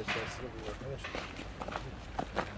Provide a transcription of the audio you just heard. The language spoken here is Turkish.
içerisinde bunlar. Evet.